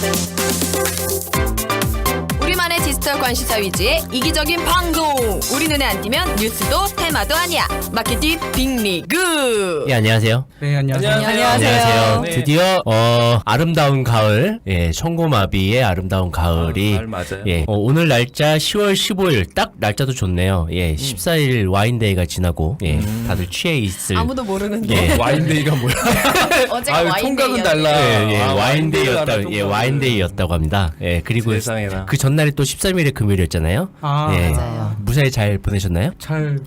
Thank you. 디지털 관심사 위주의 이기적인 방송. 우리 눈에 안 띄면 뉴스도 테마도 아니야. 마케팅 빅리그. 예, 안녕하세요. 네, 안녕하세요. 안녕하세요. 네. 드디어 어, 아름다운 가을, 예, 청고마비의 아름다운 가을이 가을 맞아요. 예, 어, 오늘 날짜 10월 15일 딱 날짜도 좋네요. 예, 14일 와인데이가 지나고 예, 다들 취해 있을 아무도 모르는데. 예. 와인데이가 뭐야? 어제가 아유, 와인데이였는데. 총각은 달라. 예, 예, 아, 와인데이였다, 예, 와인데이였다고 합니다. 예, 그리고 세상에나. 그 전날이 또 13일에 금요일이었잖아요. 아, 예, 맞아요. 무사히 잘 보내셨나요? 잘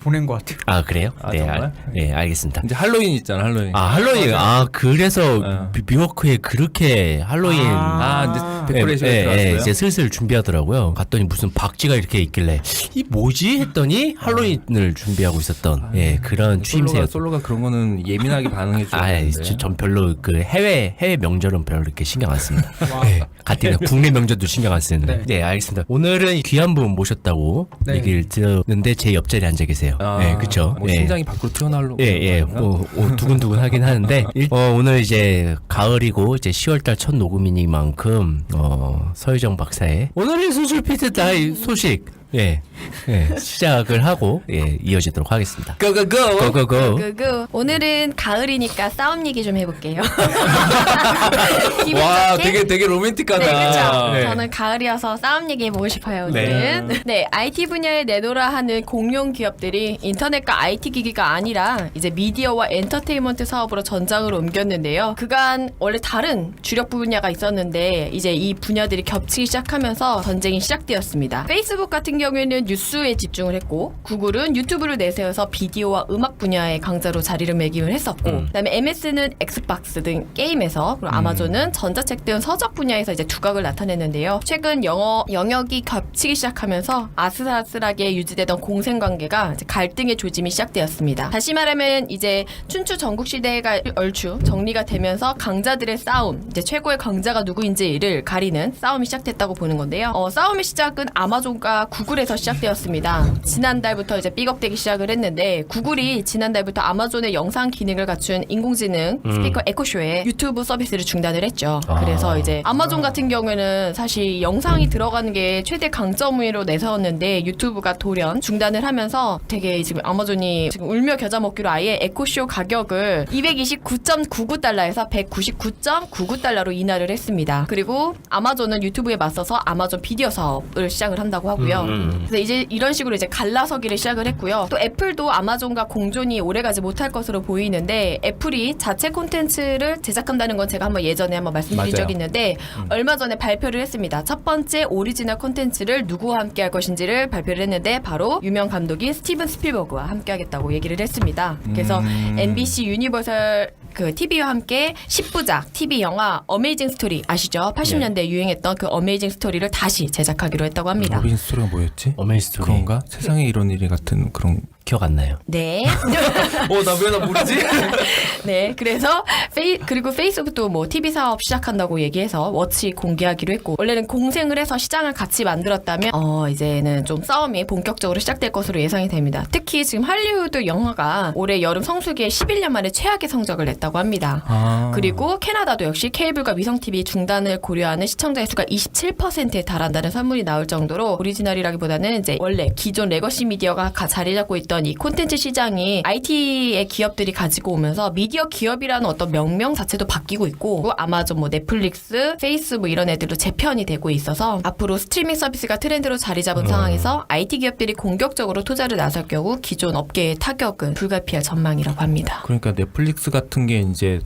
보낸 것 같아요. 아, 그래요? 아, 네, 정말? 알, 예, 알겠습니다. 이제 할로윈 있잖아, 할로윈. 아, 할로윈. 아, 그래서 어. 미- 미워크에 그렇게 할로윈 아, 이제 데코레이션이 예, 예. 예, 이제 슬슬 준비하더라고요. 갔더니 무슨 박쥐가 이렇게 있길래 이 뭐지 했더니 할로윈을 준비하고 있었던 예 그런 솔로가, 추임새였. 솔로가 그런 거는 예민하게 반응해 줘야 아, 되는데. 전 별로 그 해외 해외 명절은 별로 이렇게 신경 안 씁니다. 예, 같은 국내 명절도 신경 안 쓰는데. 네. 네. 알겠습니다. 오늘은 귀한 분 모셨다고 네. 얘기를 들었는데 제 옆자리에 앉아 계세요. 아, 예, 그렇죠. 뭐 예. 심장이 밖으로 튀어나오려고. 예, 예? 뭐, 어, 두근두근 하긴 하는데, 일- 어, 오늘 이제 가을이고, 이제 10월달 첫 녹음이니만큼, 어, 서유정 박사의 오늘의 수술 피트 다이 소식, 예, 예, 시작을 하고, 예, 이어지도록 하겠습니다. 고고고! 고고고. 그그 오늘은 가을이니까 싸움 얘기 좀 해볼게요. 기분 와, 좋게? 되게 되게 로맨틱하다. 네, 그렇죠. 네. 저는 가을이어서 싸움 얘기해보고 싶어요, 오늘은. 네. IT 분야에 내놓으라 하는 공룡 기업들이 인터넷과 IT 기기가 아니라 이제 미디어와 엔터테인먼트 사업으로 전장을 옮겼는데요. 그간 원래 다른 주력 분야가 있었는데 이제 이 분야들이 겹치기 시작하면서 전쟁이 시작되었습니다. 페이스북 같은 경우에는 뉴스에 집중을 했고 구글은 유튜브를 내세워서 비디오와 음악 분야의 강자로 자리를 매김을 했었고 그다음에 MS는 엑스박스 등 게임에서 그리고 아마존은 전자책 등 서적 분야에서 이제 두각을 나타냈는데요. 최근 영어 영역이 겹치기 시작하면서 아슬아슬하게 유지되던 공생 관계가 이제 갈등의 조짐이 시작되었습니다. 다시 말하면 이제 춘추 전국 시대가 얼추 정리가 되면서 강자들의 싸움, 이제 최고의 강자가 누구인지를 가리는 싸움이 시작됐다고 보는 건데요. 어, 싸움의 시작은 아마존과 구글 에서 시작되었습니다. 지난달부터 이제 삐걱대기 시작을 했는데 구글이 지난달부터 아마존의 영상 기능을 갖춘 인공지능 스피커 에코쇼에 유튜브 서비스를 중단을 했죠. 아. 그래서 이제 아마존 같은 경우에는 사실 영상이 들어가는 게 최대 강점으로 내세웠는데 유튜브가 돌연 중단을 하면서 되게 지금 아마존이 지금 울며 겨자 먹기로 아예 에코쇼 가격을 229.99달러에서 199.99달러로 인하를 했습니다. 그리고 아마존은 유튜브에 맞서서 아마존 비디오 사업을 시작을 한다고 하고요. 그래서 이제 이런 식으로 이제 갈라서기를 시작을 했고요. 또 애플도 아마존과 공존이 오래가지 못할 것으로 보이는데 애플이 자체 콘텐츠를 제작한다는 건 제가 한번 예전에 한번 말씀드린 맞아요. 적이 있는데 얼마 전에 발표를 했습니다. 첫 번째 오리지널 콘텐츠를 누구와 함께 할 것인지를 발표를 했는데 바로 유명 감독인 스티븐 스필버그와 함께 하겠다고 얘기를 했습니다. 그래서 음. NBC 유니버설 그 TV와 함께 10부작 TV 영화 어메이징 스토리 아시죠? 80년대 유행했던 그 어메이징 스토리를 다시 제작하기로 했다고 합니다. 로빈 스토리가 뭐였지? 어메이 스토리. 그런가? 세상에 이런 일이 같은 그런. 기억 안 나요. 네. 어, 나 왜 나 모르지? 네, 그래서 페이 그리고 페이스북도 뭐 TV 사업 시작한다고 얘기해서 워치 공개하기로 했고 원래는 공생을 해서 시장을 같이 만들었다면 어 이제는 좀 싸움이 본격적으로 시작될 것으로 예상이 됩니다. 특히 지금 할리우드 영화가 올해 여름 성수기에 11년 만에 최악의 성적을 냈다고 합니다. 아. 그리고 캐나다도 역시 케이블과 위성 TV 중단을 고려하는 시청자의 수가 27%에 달한다는 선물이 나올 정도로 오리지널이라기보다는 이제 원래 기존 레거시 미디어가 가- 자리 잡고 있던 이 콘텐츠 시장이 IT의 기업들이 가지고 오면서 미디어 기업이라는 어떤 명명 자체도 바뀌고 있고 아마존 뭐 넷플릭스, 페이스 뭐 이런 애들도 재편이 되고 있어서 앞으로 스트리밍 서비스가 트렌드로 자리 잡은 상황에서 IT 기업들이 공격적으로 투자를 나설 경우 기존 업계의 타격은 불가피할 전망이라고 합니다. 그러니까 넷플릭스 같은 게 이제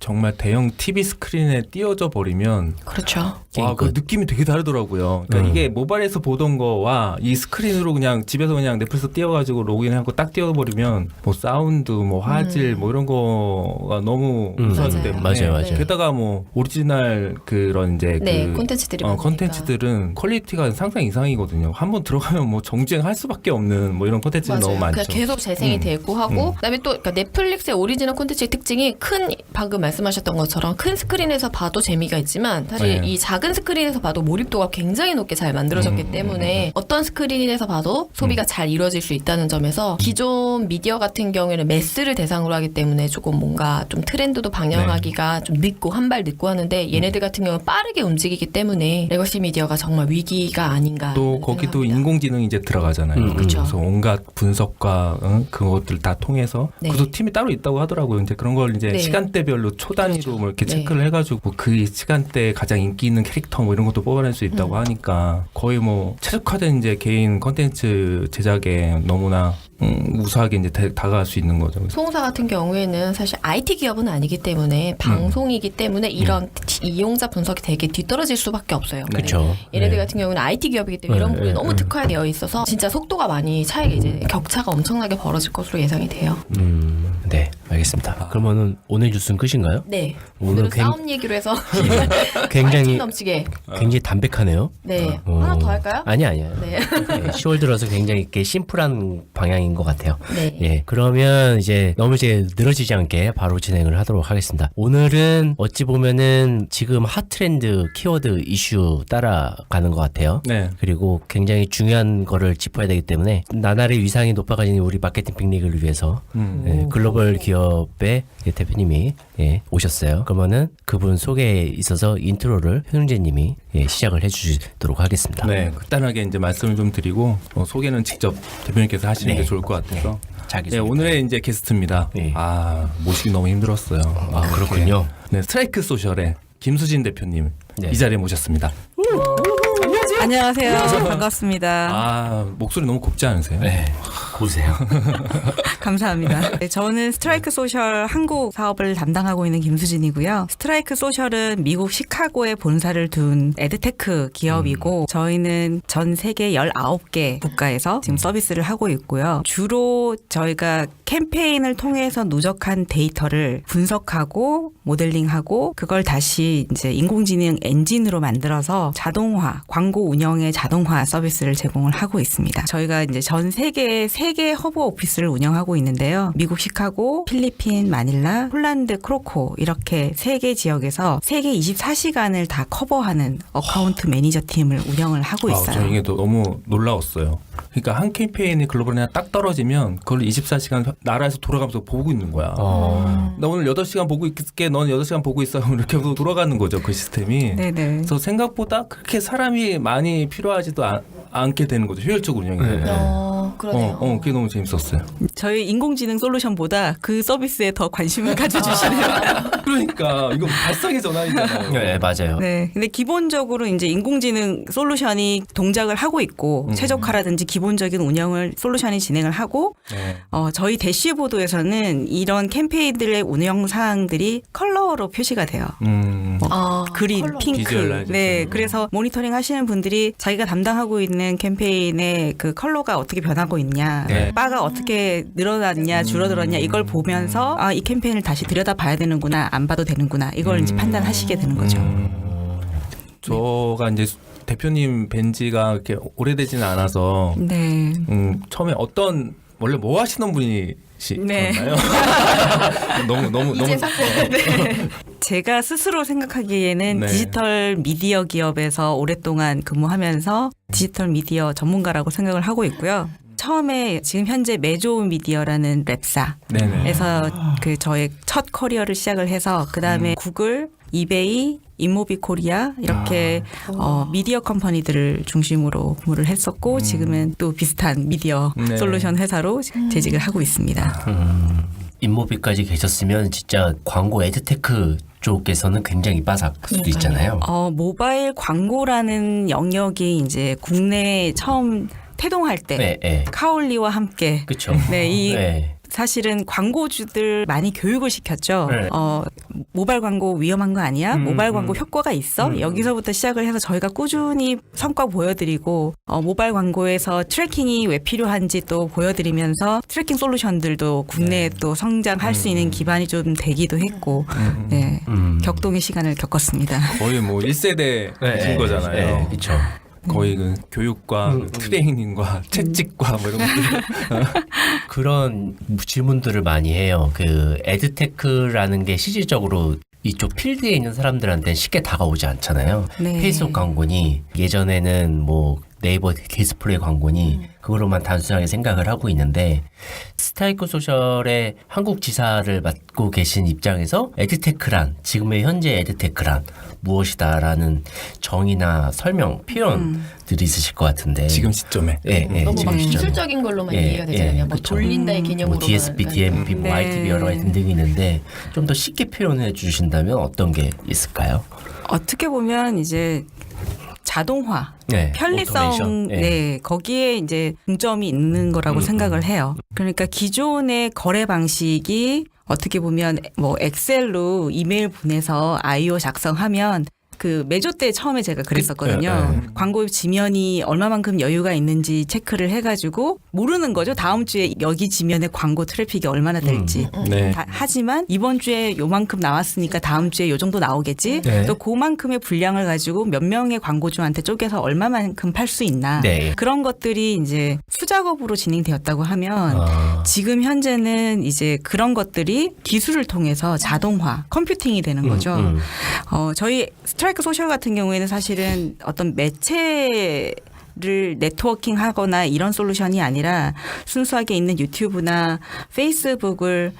정말 대형 TV 스크린에 띄워져 버리면 그렇죠. 와, 그 느낌이 되게 다르더라고요. 그러니까 음. 이게 모바일에서 보던 거와 이 스크린으로 그냥 집에서 그냥 넷플릭스 띄워가지고 로그인하고 딱 띄워버리면 뭐 사운드, 뭐 화질, 뭐 이런 거가 너무 음. 우선 맞아요. 때문에 맞아요, 맞아요. 게다가 뭐 오리지널 그런 이제 네, 그 콘텐츠들이 어, 많으니까. 콘텐츠들은 퀄리티가 상상 이상이거든요. 한번 들어가면 뭐 정주행할 수밖에 없는 뭐 이런 콘텐츠가 너무 많죠. 그냥 계속 재생이 음. 되고 하고 음. 그다음에 또 그러니까 넷플릭스의 오리지널 콘텐츠의 특징이 큰 방금 말씀하셨던 것처럼 큰 스크린에서 봐도 재미가 있지만 사실 네. 이 작은 스크린에서 봐도 몰입도가 굉장히 높게 잘 만들어졌기 음, 때문에 어떤 스크린에서 봐도 소비가 잘 이루어질 수 있다는 점에서 기존 미디어 같은 경우에는 매스를 대상으로 하기 때문에 조금 뭔가 좀 트렌드도 방영하기가 좀 늦고 한 발 늦고 하는데 얘네들 같은 경우는 빠르게 움직이기 때문에 레거시 미디어가 정말 위기가 아닌가 또 거기도 인공지능이 이제 들어가잖아요. 음, 그쵸. 그래서 온갖 분석과 응? 그것들 다 통해서 네. 그래서 팀이 따로 있다고 하더라고요. 이제 그런 걸 이제 네. 시간대별로 초 단위로 뭐 이렇게 네. 체크를 해가지고 그 시간대에 가장 인기 있는 캐릭터 뭐 이런 것도 뽑아낼 수 음. 있다고 하니까 거의 뭐 최적화된 이제 개인 컨텐츠 제작에 너무나 음, 우수하게 이제 다- 다가갈 수 있는 거죠. 송사 같은 경우에는 사실 IT 기업은 아니기 음. 때문에 방송이기 때문에 이런 이용자 분석이 되게 뒤떨어질 수밖에 없어요. 그렇죠. 얘네들 네. 같은 경우는 IT 기업이기 때문에 네, 이런 부분이 네, 너무 네. 특화되어 있어서 진짜 속도가 많이 차이가 이제 격차가 엄청나게 벌어질 것으로 예상이 돼요. 음, 네, 알겠습니다. 그러면은 오늘 뉴스는 끝인가요? 네. 오늘 오늘은 굉- 싸움 얘기로 해서 굉장히 파이팅 넘치게. 굉장히 담백하네요. 네. 어. 하나 더 할까요? 아니 아니요. 네. 네, 10월 들어서 굉장히 이렇게 심플한 방향인 것 같아요. 네. 예, 그러면 이제 너무 이제 늘어지지 않게 바로 진행을 하도록 하겠습니다. 오늘은 어찌 보면은 지금 핫 트렌드 키워드 이슈 따라가는 것 같아요. 네. 그리고 굉장히 중요한 거를 짚어야 되기 때문에 나날의 위상이 높아가지는 우리 마케팅 빅리그를 위해서 음. 예, 글로벌 기업 의 예, 대표님이 예, 오셨어요. 그러면은 그분 소개에 있어서 인트로를 현웅재님이 예, 시작을 해주시도록 하겠습니다. 네, 간단하게 이제 말씀을 좀 드리고 어, 소개는 직접 대표님께서 하시는 네. 게 좋을 것 같아서. 자기 네, 소개. 오늘의 이제 게스트입니다. 네. 아, 모시기 너무 힘들었어요. 아 그렇군요. 네, 스트라이크 소셜의 김수진 대표님 네. 이 자리에 모셨습니다. 안녕하세요. 반갑습니다. 아, 목소리 너무 곱지 않으세요? 네, 고세요. 감사합니다. 네, 저는 스트라이크 소셜 한국 사업을 담당하고 있는 김수진이고요. 스트라이크 소셜은 미국 시카고에 본사를 둔 에드테크 기업이고 저희는 전 세계 19개 국가에서 지금 서비스를 하고 있고요. 주로 저희가 캠페인을 통해서 누적한 데이터를 분석하고 모델링하고 그걸 다시 이제 인공지능 엔진으로 만들어서 자동화, 광고 운영의 자동화 서비스를 제공을 하고 있습니다. 저희가 이제 전 세계 세개 허브 오피스를 운영하고 있는데요. 미국 시카고, 필리핀 마닐라, 폴란드 크로코 이렇게 세개 지역에서 세계 24시간을 다 커버하는 어카운트 매니저 팀을 운영을 하고 아, 저 있어요. 이게 또 너무 놀라웠어요. 그러니까 한 캠페인이 글로벌에 딱 떨어지면 그걸 24시간 나라에서 돌아가면서 보고 있는 거야. 어, 나 오늘 8시간 보고 있게 넌 8시간 보고 있어. 이렇게 하고 돌아가는 거죠, 그 시스템이. 네네. 그래서 생각보다 그렇게 사람이 많이 필요하지도 않, 않게 되는 거죠. 효율적 운영이. 네. 어, 그러네요. 어, 어, 그게 너무 재밌었어요. 저희 인공지능 솔루션보다 그 서비스에 더 관심을 가져주시네요. 그러니까 이거 발상의 전환이잖아요. 네 맞아요. 네. 근데 기본적으로 이제 인공지능 솔루션이 동작을 하고 있고 음. 최적화라든지 기본적인 운영을 솔루션이 진행을 하고 네. 어, 저희 대시보드에서는 이런 캠페인들의 운영 사항들이 컬러로 표시가 돼요. 음. 아, 그린, 컬러. 핑크. 비주얼라이제이션. 네, 그래서 모니터링 하시는 분들이 자기가 담당하고 있는 캠페인의 그 컬러가 어떻게 변하고 있냐, 네. 바가 어떻게 늘어났냐, 줄어들었냐 이걸 보면서 아, 이 캠페인을 다시 들여다 봐야 되는구나, 안 봐도 되는구나 이걸 이제 음. 판단하시게 되는 거죠. 음. 저가 이제 대표님 뵌지가 이렇게 오래되지는 않아서 네. 음, 처음에 어떤 원래 뭐 하시는 분이시나요? 네. 너무 너무 너무 이 제 제가 스스로 생각하기에는 네. 디지털 미디어 기업에서 오랫동안 근무하면서 디지털 미디어 전문가라고 생각을 하고 있고요. 처음에 지금 현재 메조 미디어라는 랩사에서. 그 저의 첫 커리어를 시작을 해서 그 다음에 구글, 이베이, 인모비 코리아 이렇게 어, 미디어 컴퍼니들을 중심으로 근무를 했었고 지금은 또 비슷한 미디어 네. 솔루션 회사로 재직을 하고 있습니다. 음, 인모비까지 계셨으면 진짜 광고 에드테크 쪽에서는 굉장히 빠삭 수도 있잖아요. 어, 모바일 광고라는 영역이 이제 국내에 처음 태동할 때 네, 네. 카올리와 함께 그쵸. 네, 이 네. 사실은 광고주들 많이 교육을 시켰죠. 네. 어, 모바일 광고 위험한 거 아니야? 음, 모바일 광고 음. 효과가 있어? 음. 여기서부터 시작을 해서 저희가 꾸준히 성과 보여드리고 어, 모바일 광고에서 트래킹이 왜 필요한지 또 보여드리면서 트래킹 솔루션들도 국내에 또 성장할 수 있는 기반이 좀 되기도 했고 음, 네. 음. 격동의 시간을 겪었습니다. 거의 뭐 1세대 신 거잖아요. 네, 그렇죠. 거의 그 교육과 음, 그 음. 트레이닝과 채찍과 뭐 이런 것들 그런 질문들을 많이 해요. 그 에드테크라는 게 실질적으로 이쪽 필드에 있는 사람들한테 쉽게 다가오지 않잖아요. 네. 페이스북 광고니 예전에는 뭐 네이버 디스플레이 광고니 그거로만 단순하게 생각을 하고 있는데 스타이크 소셜의 한국 지사를 맡고 계신 입장에서 에드테크란 지금의 현재 에드테크란 무엇이다라는 정의나 설명 표현들이 있으실 것 같은데 지금 시점에 예, 예, 너무 지금 막 시점에. 기술적인 걸로만 예, 이해가 되잖아요. 예, 뭐 그쵸. 돌린다의 개념으로. 뭐 DSP, DMP, 뭐 네. ITV 여러 가지 등등이 있는데 좀 더 쉽게 표현해 주신다면 어떤 게 있을까요? 어떻게 보면 이제 자동화, 네, 편리성. 네. 예. 거기에 이제 중점이 있는 거라고 음, 생각을 해요. 그러니까 기존의 거래 방식이 어떻게 보면 뭐 엑셀로 이메일 보내서 아이오 작성하면 그 메조 때 처음에 제가 그랬었거든요. 그, 예, 광고 지면이 얼마만큼 여유가 있는지 체크를 해가지고 모르는 거죠. 다음 주에 여기 지면에 광고 트래픽이 얼마나 될지. 네. 다- 하지만 이번 주에 요만큼 나왔으니까 다음 주에 요 정도 나오겠지. 네. 또 그만큼의 분량을 가지고 몇 명의 광고주한테 쪼개서 얼마만큼 팔 수 있나. 네. 그런 것들이 이제 수작업으로 진행되었다고 하면 아, 지금 현재는 이제 그런 것들이 기술을 통해서 자동화, 컴퓨팅이 되는 거죠. 음, 음. 어, 저희 스트라이크 소셜 같은 경우에는 사실은 어떤 매체 를 네트워킹 하거나 이런 솔루션이 아니라 순수하게 있는 유튜브나 페이스북을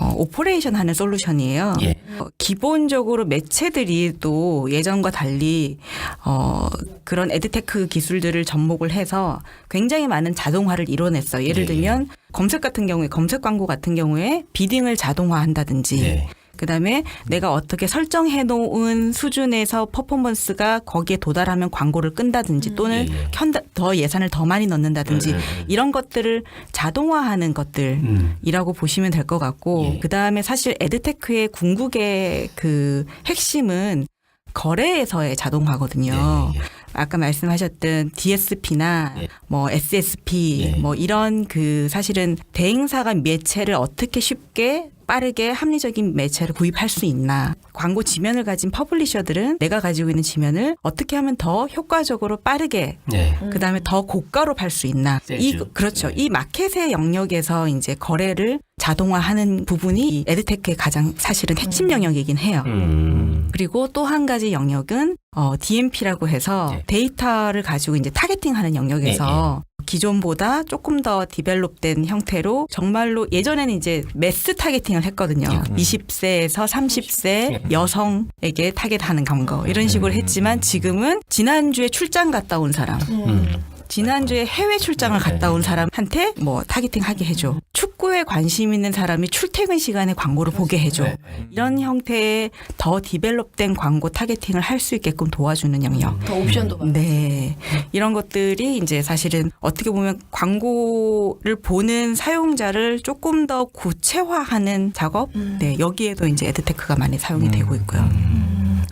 어, 오퍼레이션 하는 솔루션이에요. 예. 어, 기본적으로 매체들이 또 예전과 달리 어, 그런 에드테크 기술들을 접목을 해서 굉장히 많은 자동화를 이뤄냈어요. 예를 예, 들면 검색 같은 경우에 검색 광고 같은 경우에 비딩을 자동화한다든지 네. 그다음에 내가 어떻게 설정해 놓은 수준에서 퍼포먼스가 거기에 도달하면 광고를 끈다든지 또는 예, 예. 켠다, 더 예산을 더 많이 넣는다든지 음, 음, 음. 이런 것들을 자동화하는 것들 음. 이라고 보시면 될 것 같고 예. 그다음에 사실 에드테크의 궁극의 그 핵심은 거래에서의 자동화거든요. 예, 예, 예. 아까 말씀하셨던 DSP나 예. 뭐 SSP 예. 뭐 이런 그 사실은 대행사가 매체를 어떻게 쉽게 빠르게 합리적인 매체를 구입할 수 있나. 광고 지면을 가진 퍼블리셔들은 내가 가지고 있는 지면을 어떻게 하면 더 효과적으로 빠르게 네. 그 다음에 더 고가로 팔 수 있나. 이 세죠. 그렇죠. 네. 이 마켓의 영역에서 이제 거래를 자동화하는 부분이 이 에드테크의 가장 사실은 핵심 영역이긴 해요. 음. 그리고 또 한 가지 영역은 어, DMP라고 해서 네. 데이터를 가지고 이제 타겟팅하는 영역에서 기존보다 조금 더 디벨롭된 형태로 정말로 예전에는 이제 매스 타겟팅을 했거든요. 음. 20세에서 30세 여성에게 타겟하는 광고 네. 이런 식으로 했지만 지금은 지난주에 출장 갔다 온 사람 음. 지난주에 해외 출장을 갔다 온 사람한테 뭐 타겟팅 하게 해줘. 축구에 관심 있는 사람이 출퇴근 시간에 광고를 보게 해줘. 네. 이런 형태의 더 디벨롭된 광고 타겟팅을 할 수 있게끔 도와주는 영역. 더 옵션도 많아. 네. 이런 것들이 이제 사실은 어떻게 보면 광고를 보는 사용자를 조금 더 구체화하는 작업? 음. 네. 여기에도 이제 에드테크가 많이 사용이 되고 있고요.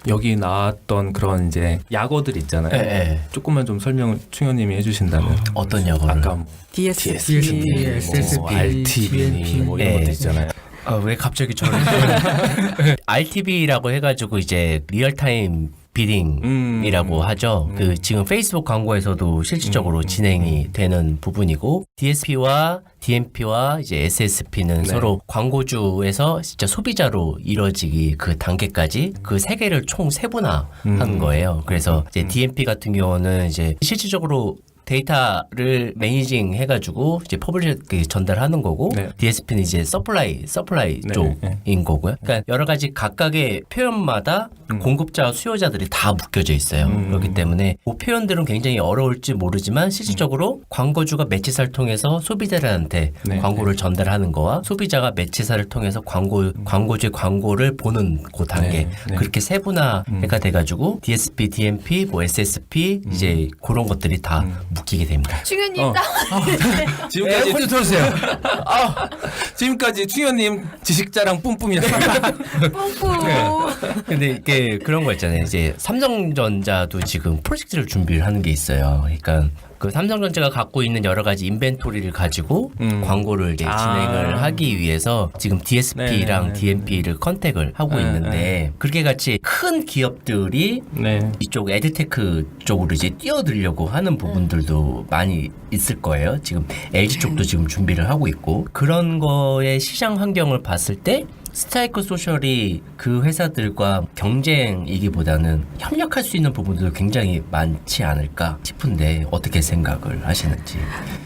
여기 나왔던 그런 이제 약어들 있잖아요. 예, 예. 조금만 좀 설명을 충현님이 해주신다면 어떤 약어를? 아까 뭐 DSP. DSP, 뭐 RTB 뭐 이런 네. 것들 있잖아요. 아, 왜 갑자기 저를 RTB라고 해가지고 이제 리얼타임 비딩이라고 음. 하죠. 그 지금 페이스북 광고에서도 실질적으로 음. 진행이 되는 부분이고 DSP와 DMP와 이제 SSP는 네. 서로 광고주에서 진짜 소비자로 이뤄지기 그 단계까지 그 세 개를 총 세분화한 음. 거예요. 그래서 이제 DMP 같은 경우는 이제 실질적으로 데이터를 매니징 해가지고 이제 퍼블리셔에 전달하는 거고 네. DSP는 이제 서플라이 서플라이 네, 쪽인 네. 거고요. 그러니까 여러 가지 각각의 표현마다 음. 공급자와 수요자들이 다 묶여져 있어요. 음. 그렇기 때문에 그 표현들은 굉장히 어려울지 모르지만 실질적으로 광고주가 매체사를 통해서 소비자들한테 음. 네, 광고를 전달하는 거와 소비자가 매체사를 통해서 광고 광고주의 광고를 보는 그 단계 네, 네. 그렇게 세분화가 돼가지고 DSP, DMP, 뭐 SSP 이제 그런 것들이 다 음. 묶이게 됩니다. 충현님 어. 딱 지금까지 좀 틀어주세요. 지금까지 충현님 지식자랑 뿜뿜이었습니다. 뿜뿜. 근데 이게 그런 거 있잖아요. 이제 삼성전자도 지금 프로젝트를 준비를 하는 게 있어요. 그러니까 그 삼성전자가 갖고 있는 여러 가지 인벤토리를 가지고 음. 광고를 이제 아. 진행을 하기 위해서 지금 DSP랑 네네네. DMP를 컨택을 하고 네, 있는데 네. 그렇게 같이 큰 기업들이 네. 이쪽 에드테크 쪽으로 이제 뛰어들려고 하는 부분들도 많이 있을 거예요. 지금 LG 쪽도 지금 준비를 하고 있고 그런 거의 시장 환경을 봤을 때 스트라이크 소셜이 그 회사들과 경쟁이기보다는 협력할 수 있는 부분도 굉장히 많지 않을까 싶은데 어떻게 생각을 하시는지.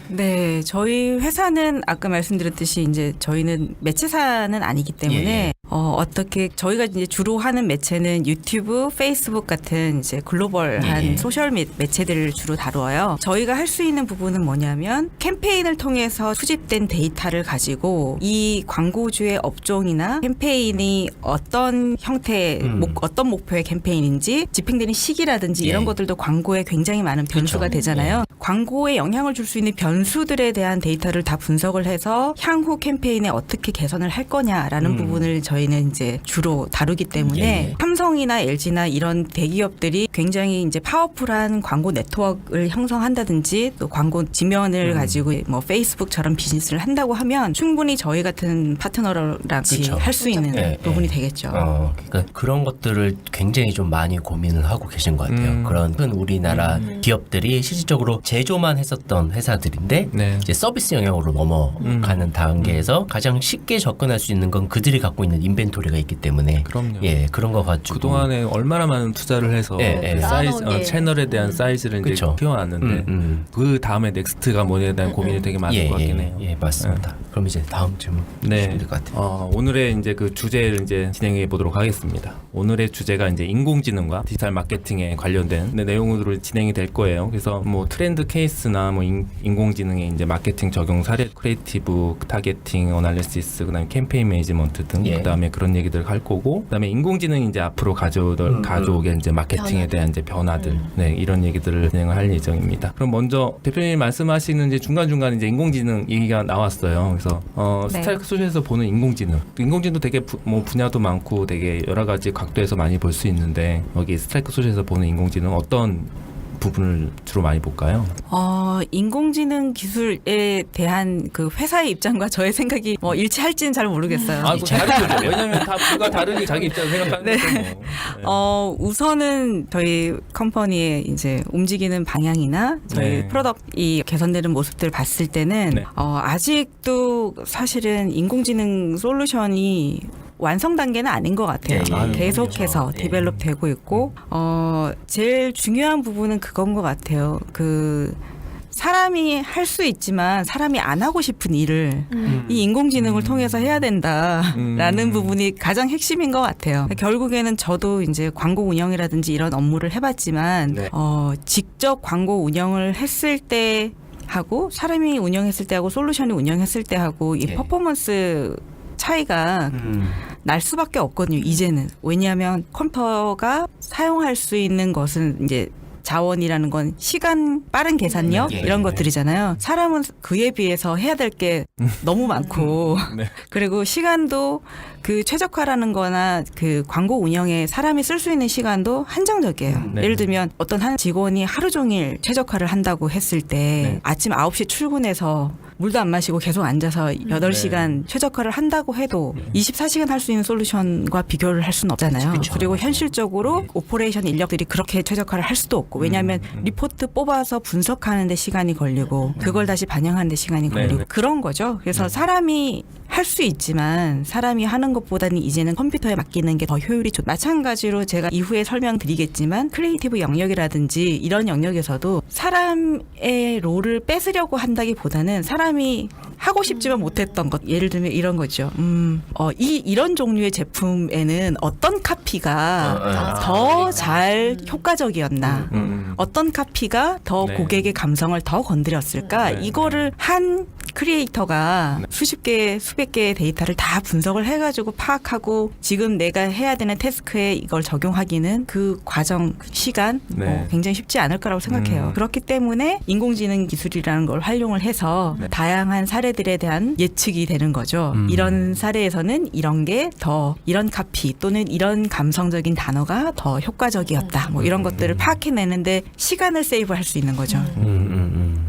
네, 저희 회사는 아까 말씀드렸듯이 이제 저희는 매체사는 아니기 때문에 예, 예. 어, 어떻게 저희가 이제 주로 하는 매체는 유튜브, 페이스북 같은 이제 글로벌한 예, 예. 소셜 매, 매체들을 주로 다루어요. 저희가 할 수 있는 부분은 뭐냐면 캠페인을 통해서 수집된 데이터를 가지고 이 광고주의 업종이나 캠페인이 어떤 형태의 음. 목, 어떤 목표의 캠페인인지 집행되는 시기라든지 예. 이런 것들도 광고에 굉장히 많은 변수가 그렇죠. 되잖아요. 광고에 영향을 줄 수 있는 변수들에 대한 데이터를 다 분석을 해서 향후 캠페인에 어떻게 개선을 할 거냐라는 음. 부분을 저희는 이제 주로 다루기 때문에 예, 예. 삼성이나 LG나 이런 대기업들이 굉장히 이제 파워풀한 광고 네트워크를 형성한다든지 또 광고 지면을 음. 가지고 뭐 페이스북처럼 비즈니스를 한다고 하면 충분히 저희 같은 파트너랑 같이 그쵸. 할수 있는 예, 부분이 예. 되겠죠. 어, 그러니까 그런 것들을 굉장히 좀 많이 고민을 하고 계신 것 같아요. 음. 그런 큰 우리나라 기업들이 실질적으로 제조만 했었던 회사들인데 네. 이제 서비스 영역으로 넘어가는 단계에서 가장 쉽게 접근할 수 있는 건 그들이 갖고 있는 인벤토리가 있기 때문에 그럼요. 예 그런 거 가지고 그 동안에 얼마나 많은 투자를 해서 예, 예. 사이즈 어, 게. 채널에 대한 사이즈를 이제 그쵸. 키워놨는데 음, 음. 그 다음에 넥스트가 뭐냐에 대한 고민이 되게 많을 예, 것 같긴 예, 해요. 예 맞습니다. 그럼 이제 다음 질문 네. 될것 같아요. 어, 오늘의 이제 그 주제를 이제 진행해 보도록 하겠습니다. 오늘의 주제가 이제 인공지능과 디지털 마케팅에 관련된 네, 내용으로 진행이 될 거예요. 그래서 뭐 트렌드 케이스나 뭐 인, 인공지능의 이제 마케팅 적용 사례, 크리에이티브 타겟팅 어널리시스, 그다음에 캠페인 매니지먼트 등 예. 그다음에 그런 얘기들 할 거고, 그다음에 인공지능이 이제 앞으로 가져올 음, 가져오게 이제 마케팅에 변화들. 대한 이제 변화들, 네 이런 얘기들을 진행을 할 예정입니다. 그럼 먼저 대표님 말씀하시는 이제 중간 중간 이제 인공지능 얘기가 나왔어요. 그래서 어, 네. 스트라이크 소셜에서 보는 인공지능, 인공지능 도 되게 부, 뭐 분야도 많고 되게 여러 가지 각도에서 많이 볼 수 있는데 여기 스트라이크 소셜에서 보는 인공지능 어떤 부분을 주로 많이 볼까요? 어, 인공지능 기술에 대한 그 회사의 입장과 저의 생각이 뭐 일치할지는 잘 모르겠어요. 아, 그 다르죠. 왜냐하면 다 누가 다르니 자기 입장을 생각하는 네. 뭐. 네. 어, 우선은 저희 컴퍼니의 이제 움직이는 방향이나 저희 네. 프로덕트이 개선되는 모습들을 봤을 때는 네. 어, 아직도 사실은 인공지능 솔루션이 완성 단계는 아닌 것 같아요. 예, 예, 계속해서 그렇죠. 예. 디벨롭 되고 있고, 어, 제일 중요한 부분은 그건 것 같아요. 그, 사람이 할 수 있지만 사람이 안 하고 싶은 일을 이 인공지능을 통해서 해야 된다라는 음. 부분이 가장 핵심인 것 같아요. 결국에는 저도 이제 광고 운영이라든지 이런 업무를 해봤지만 네. 어, 직접 광고 운영을 했을 때 하고 사람이 운영했을 때 하고 솔루션이 운영했을 때 하고 이 예. 퍼포먼스 차이가 음. 날 수밖에 없거든요. 이제는 왜냐하면 컴퓨터가 사용할 수 있는 것은 이제 자원이라는 건 시간 빠른 계산력 예, 이런 예. 것들이잖아요. 사람은 그에 비해서 해야 될 게 너무 많고 네. 그리고 시간도 그 최적화라는 거나 그 광고 운영에 사람이 쓸 수 있는 시간도 한정적이에요. 네. 예를 들면 어떤 한 직원이 하루 종일 최적화를 한다고 했을 때 네. 아침 9시에 출근해서 물도 안 마시고 계속 앉아서 8시간 최적화를 한다고 해도 24시간 할 수 있는 솔루션과 비교를 할 수는 없잖아요. 그쵸. 그리고 현실적으로 네. 오퍼레이션 인력들이 그렇게 최적화를 할 수도 없고 왜냐하면 음, 음. 리포트 뽑아서 분석하는데 시간이 걸리고 그걸 다시 반영하는데 시간이 네, 걸리고 네. 그런 거죠. 그래서 사람이 할 수 있지만 사람이 하는 것보다는 이제는 컴퓨터에 맡기는 게 더 효율이 좋. 마찬가지로 제가 이후에 설명드리겠지만 크리에이티브 영역이라든지 이런 영역에서도 사람의 롤을 뺏으려고 한다기보다는 사람 이 하고 싶지만 못했던 것. 예를 들면 이런 거죠. 음, 어, 이 이런 종류의 제품에는 어떤 카피가 어, 어. 더잘 효과적이었나? 음, 음. 어떤 카피가 더 네. 고객의 감성을 더 건드렸을까? 네, 이거를 한 크리에이터가 네. 수십 개, 수백 개의 데이터를 다 분석을 해가지고 파악하고 지금 내가 해야 되는 태스크에 이걸 적용하기는 그 과정, 그 시간 네. 뭐 굉장히 쉽지 않을 거라고 생각해요. 음. 그렇기 때문에 인공지능 기술이라는 걸 활용을 해서 네. 다양한 사례들에 대한 예측이 되는 거죠. 음. 이런 사례에서는 이런 게 더 이런 카피 또는 이런 감성적인 단어가 더 효과적이었다. 뭐 이런 것들을 파악해내는데 시간을 세이브할 수 있는 거죠. 음, 음, 음.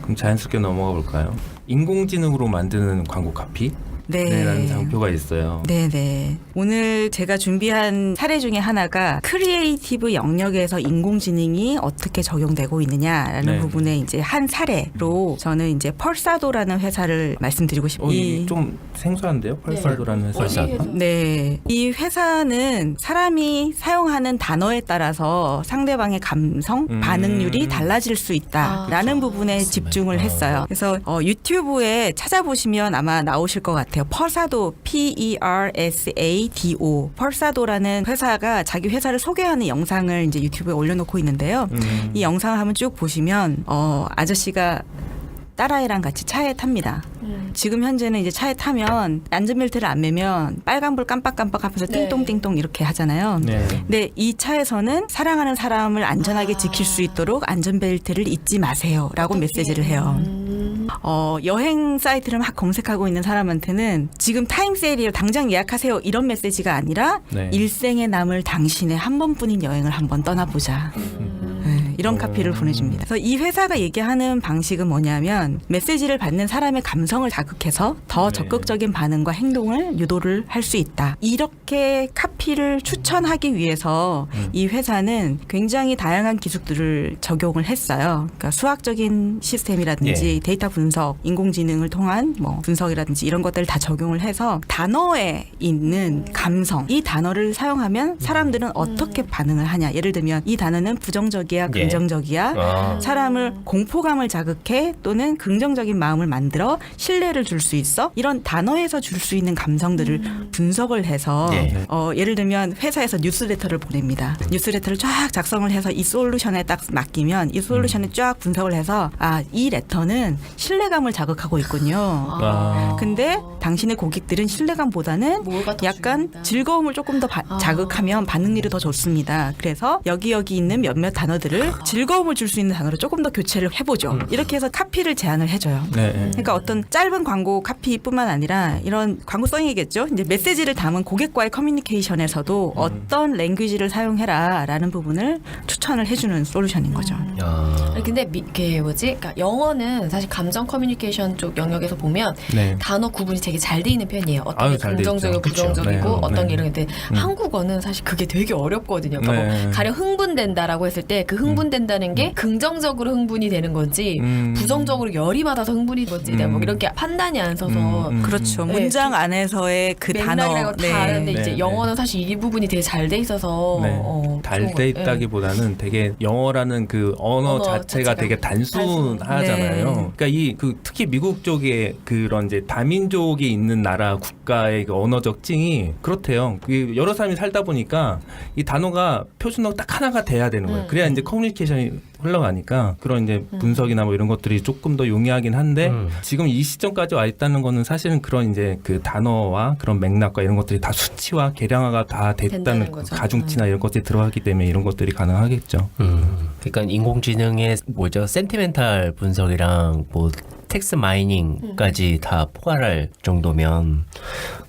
그럼 자연스럽게 넘어가 볼까요? 인공지능으로 만드는 광고 카피? 네. 라는 장표가 있어요. 네네. 오늘 제가 준비한 사례 중에 하나가 크리에이티브 영역에서 인공지능이 어떻게 적용되고 있느냐라는 네. 부분에 이제 한 사례로 저는 이제 펄사도라는 회사를 말씀드리고 어, 싶습니다. 이게 좀 생소한데요? 펄사도라는 회사. 펄사도? 네. 이 회사는 사람이 사용하는 단어에 따라서 상대방의 감성, 음. 반응률이 달라질 수 있다라는 아, 부분에 집중을 했어요. 그래서 어, 유튜브에 찾아보시면 아마 나오실 것 같아요. 펄사도, P-E-R-S-A-D-O. 펄사도라는 회사가 자기 회사를 소개하는 영상을 이제 유튜브에 올려놓고 있는데요. 음. 이 영상을 한번 쭉 보시면 어, 아저씨가 딸아이랑 같이 차에 탑니다. 음. 지금 현재는 이제 차에 타면 안전벨트를 안 매면 빨간불 깜빡깜빡 하면서 네. 띵동띵동 이렇게 하잖아요. 네. 근데 이 차에서는 사랑하는 사람을 안전하게 아. 지킬 수 있도록 안전벨트를 잊지 마세요라고 메시지를 해요. 음. 어, 여행 사이트를 막 검색하고 있는 사람한테는 지금 타임 세일이에요. 당장 예약하세요. 이런 메시지가 아니라 네. 일생에 남을 당신의 한 번뿐인 여행을 한번 떠나보자. 네, 이런 카피를 보내줍니다. 그래서 이 회사가 얘기하는 방식은 뭐냐면 메시지를 받는 사람의 감성을 자극해서 더 네. 적극적인 반응과 행동을 유도를 할 수 있다. 이렇게 카피를 추천하기 위해서 음. 이 회사는 굉장히 다양한 기술들을 적용을 했어요. 그러니까 수학적인 시스템이라든지 예. 데이터 분석, 인공지능을 통한 뭐 분석이라든지 이런 것들을 다 적용을 해서 단어에 있는 감성, 이 단어를 사용하면 사람들은 어떻게 반응을 하냐. 예를 들면 이 단어는 부정적이야, 예. 긍정적이야. 아. 사람을 공포감을 자극해 또는 긍정적인 마음을 만들어 신뢰를 줄 수 있어 이런 단어에서 줄 수 있는 감성들을 분석을 해서 예. 어, 예를 들면 회사에서 뉴스레터를 보냅니다 뉴스레터를 쫙 작성을 해서 이 솔루션에 딱 맡기면 이 솔루션에 쫙 분석을 해서 아 이 레터는 신뢰감을 자극하고 있군요 아. 근데 당신의 고객들은 신뢰감보다는 뭐가 더 약간 중요하다. 즐거움을 조금 더 바- 아. 자극하면 반응률이 더 좋습니다. 그래서 여기 여기 있는 몇몇 단어들을 즐거움을 줄 수 있는 단어로 조금 더 교체를 해보죠. 이렇게 해서 카피를 제안을 해줘요. 네. 그러니까 어떤 짧은 광고 카피뿐만 아니라 이런 광고성이겠죠. 이제 메시지를 담은 고객과의 커뮤니케이션에서도 어떤 랭귀지를 사용해라라는 부분을 추천을 해주는 솔루션인 거죠. 야. 아니, 근데 미, 그 뭐지? 그러니까 영어는 사실 감정 커뮤니케이션 쪽 영역에서 보면 네. 단어 구분이 되게 잘 돼 있는 편이에요. 어떤 아유, 게 잘돼 긍정적이고 있죠. 그쵸. 부정적이고 네. 어떤 네. 게 이런 게 있는데 한국어는 사실 그게 되게 어렵거든요. 그러니까 네. 뭐 가령 흥분된다라고 했을 때 그 흥분 된다는 게 긍정적으로 흥분이 되는 건지 음. 부정적으로 열이 받아서 흥분이 건지 뭐 음. 이렇게 판단이 안 서서 음, 음. 그렇죠. 네, 문장 그 안에서의 그 단어. 맥락이랑 다 다른데 네, 이제 네. 영어는 사실 이 부분이 되게 잘 돼 있어서 네. 어, 잘 그런 돼 거- 예. 있다기보다는 되게 영어라는 그 언어, 언어 자체가 자체가 되게 단순하잖아요. 네. 그러니까 이 그 특히 미국 쪽에 그런 이제 다민족이 있는 나라 국가의 그 언어적 찡이 그렇대요. 그 여러 사람이 살다 보니까 이 단어가 표준어 딱 하나가 돼야 되는 거예요. 음. 그래야 이제 커뮤니 케이션이 흘러가니까 그런 이제 분석이나 뭐 이런 것들이 조금 더 용이하긴 한데 음. 지금 이 시점까지 와 있다는 거는 사실은 그런 이제 그 단어와 그런 맥락과 이런 것들이 다 수치화 계량화가 다 됐다는 된다는 거죠. 가중치나 이런 것들이 들어가기 때문에 이런 것들이 가능하겠죠. 음. 그러니까 인공지능의 뭐죠 센티멘탈 분석이랑 뭐 텍스 마이닝까지 다 포괄할 정도면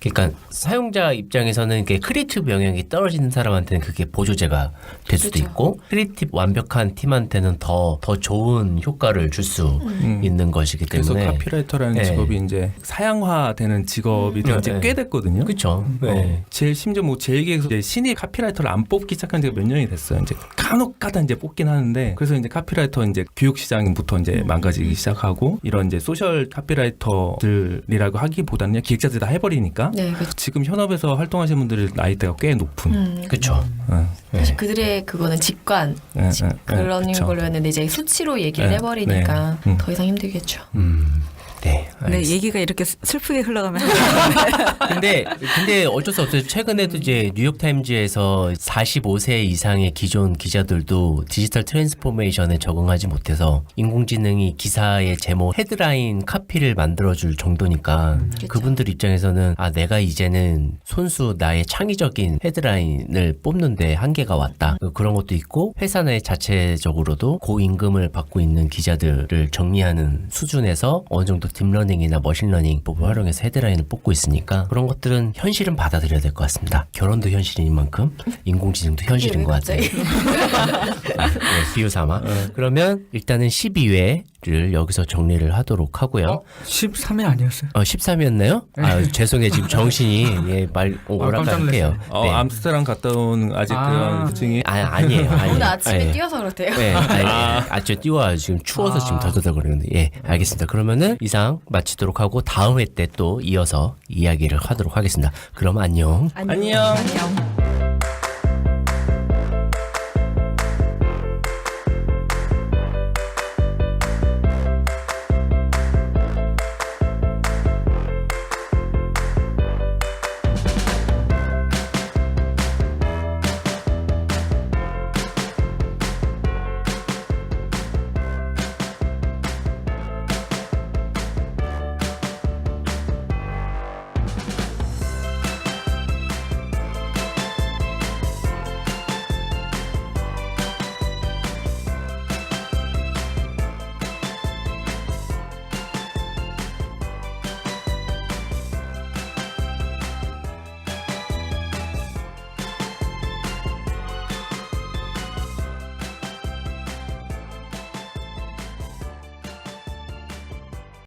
그러니까 사용자 입장에서는 이게 크리에이티브 영역이 떨어지는 사람한테는 그게 보조제가 될 수도 그렇죠. 있고 크리에이티브 완벽한 팀한테는 더 더 좋은 효과를 줄 수 음. 있는 것이기 그래서 때문에 카피라이터라는 네. 직업이 이제 사양화되는 직업이 된지 네. 꽤 됐거든요. 그렇죠. 어, 네. 제일 심지어 뭐 제일기에서 이제 신입 카피라이터를 안 뽑기 시작한 지가 몇 년이 됐어요. 이제 간혹가다 이제 뽑긴 하는데 그래서 이제 카피라이터 이제 교육 시장부터 이제 망가지기 시작하고 이런 이제 소셜 카피라이터들이라고 하기보다는 기획자들이 다 해버리니까 네, 그렇죠. 지금 현업에서 활동하시는 분들의 나이대가 꽤 높은. 음. 그렇죠. 어, 사실 그들의 그거는 직관 예, 직- 예, 예, 그런 그쵸. 걸로 했는데 이제 수치로 얘기를 네, 해버리니까 네. 음. 더 이상 힘들겠죠. 음. 네. 네, 알겠습니다. 얘기가 이렇게 슬프게 흘러가면 근데 근데 어쩔 수 없어요. 최근에도 이제 뉴욕 타임즈에서 45세 이상의 기존 기자들도 디지털 트랜스포메이션에 적응하지 못해서 인공지능이 기사의 제목 헤드라인 카피를 만들어 줄 정도니까 그쵸. 그분들 입장에서는 아 내가 이제는 손수 나의 창의적인 헤드라인을 뽑는데 한계가 왔다. 그런 것도 있고 회사 내 자체적으로도 고임금을 받고 있는 기자들을 정리하는 수준에서 어느 정도 딥러닝이나 머신러닝 법을 활용해서 헤드라인을 뽑고 있으니까 그런 것들은 현실은 받아들여야 될 것 같습니다. 결혼도 현실인 만큼 인공지능도 현실인 것 같아요. 갑자기? 네, 비유 삼아. 그러면 일단은 12회를 여기서 정리를 하도록 하고요. 어? 13회 아니었어요? 어, 13이었나요? 아, 죄송해요. 지금 정신이 예, 말 깜짝 오락가락해요. 놀랐어요. 어, 암스테르담 갔다 온 아직 아. 그런 특징이 아, 아니에요. 아니에요. 오늘 아침에 예. 뛰어서 그렇대요. 네, 아니, 아저 띄워 지금 추워서 지금 덜덜덜 거리는데 예 알겠습니다. 그러면은 이상 마치도록 하고 다음 회 때 또 이어서 이야기를 하도록 하겠습니다. 그럼. 안녕. 안녕. 안녕.